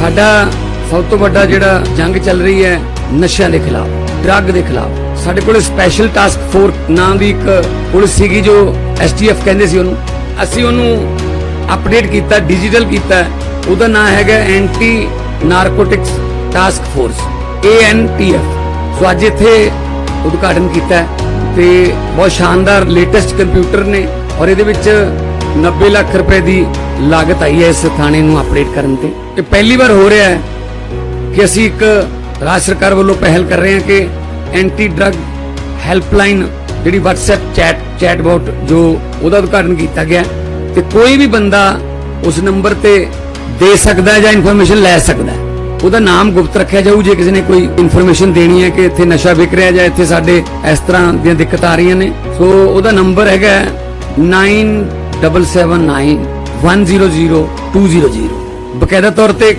ਸਾਡਾ ਸਭ ਤੋਂ ਵੱਡਾ ਜਿਹੜਾ ਜੰਗ ਚੱਲ ਰਹੀ ਹੈ ਨਸ਼ਿਆਂ ਦੇ ਖਿਲਾਫ, ਡਰੱਗ ਦੇ ਖਿਲਾਫ। ਸਾਡੇ ਕੋਲ ਸਪੈਸ਼ਲ ਟਾਸਕ ਫੋਰਸ ਨਾਂ ਦੀ ਇੱਕ ਪੁਲਿਸ ਸੀਗੀ ਜੋ ਐਸਟੀਐਫ ਕਹਿੰਦੇ ਸੀ ਉਹਨੂੰ। ਅਸੀਂ ਉਹਨੂੰ ਅਪਡੇਟ ਕੀਤਾ ਡਿਜੀਟਲ ਕੀਤਾ। ਉਹਦਾ ਨਾਮ ਹੈਗਾ anti narcotics task force ANTF so ਅੱਜ ਇੱਥੇ ਉਦਘਾਟਨ ਕੀਤਾ ਹੈ ਤੇ ਬਹੁਤ ਸ਼ਾਨਦਾਰ ਲੇਟੈਸਟ ਕੰਪਿਊਟਰ ਨੇ ਔਰ ਇਹਦੇ ਵਿੱਚ 90 ਲੱਖ ਰੁਪਏ ਦੀ ਲਾਗਤ ਆਈ ਹੈ ਇਸ ਥਾਣੇ ਨੂੰ ਅਪਡੇਟ ਕਰਨ ਤੇ। ਇਹ ਪਹਿਲੀ ਵਾਰ ਹੋ ਰਿਹਾ ਹੈ ਕਿ ਅਸੀਂ ਇੱਕ ਰਾਜ ਸਰਕਾਰ ਵੱਲੋਂ ਪਹਿਲ ਕਰ ਰਹੇ ਹਾਂ ਕਿ ਐਂਟੀ ਡਰੱਗ ਹੈਲਪਲਾਈਨ ਜਿਹੜੀ WhatsApp ਚੈਟ ਚੈਟਬੋਟ ਜੋ ਉਹਦਾ ਉਦਘਾਟਨ ਕੀਤਾ ਗਿਆ ਤੇ ਕੋਈ ਵੀ ਬੰਦਾ ਉਸ ਨੰਬਰ ਤੇ ਦੇ ਸਕਦਾ ਹੈ ਜਾਂ ਇਨਫੋਰਮੇਸ਼ਨ ਲੈ ਸਕਦਾ ਹੈ। ਉਹਦਾ ਨਾਮ ਗੁਪਤ ਰੱਖਿਆ ਜਾਊ, ਜੇ ਕਿਸੇ ਨੇ ਕੋਈ ਇਨਫੋਰਮੇਸ਼ਨ ਦੇਣੀ ਹੈ ਕਿ ਇੱਥੇ ਨਸ਼ਾ ਵਿਕ ਰਿਹਾ ਜਾਂ ਇੱਥੇ ਸਾਡੇ ਇਸ ਤਰ੍ਹਾਂ ਦੀਆਂ ਦਿੱਕਤਾਂ ਆ ਰਹੀਆਂ ਨੇ। ਸੋ ਉਹਦਾ ਨੰਬਰ ਹੈਗਾ 9779 100 200 ਬਕਾਇਦਾ ਤੌਰ ਤੇ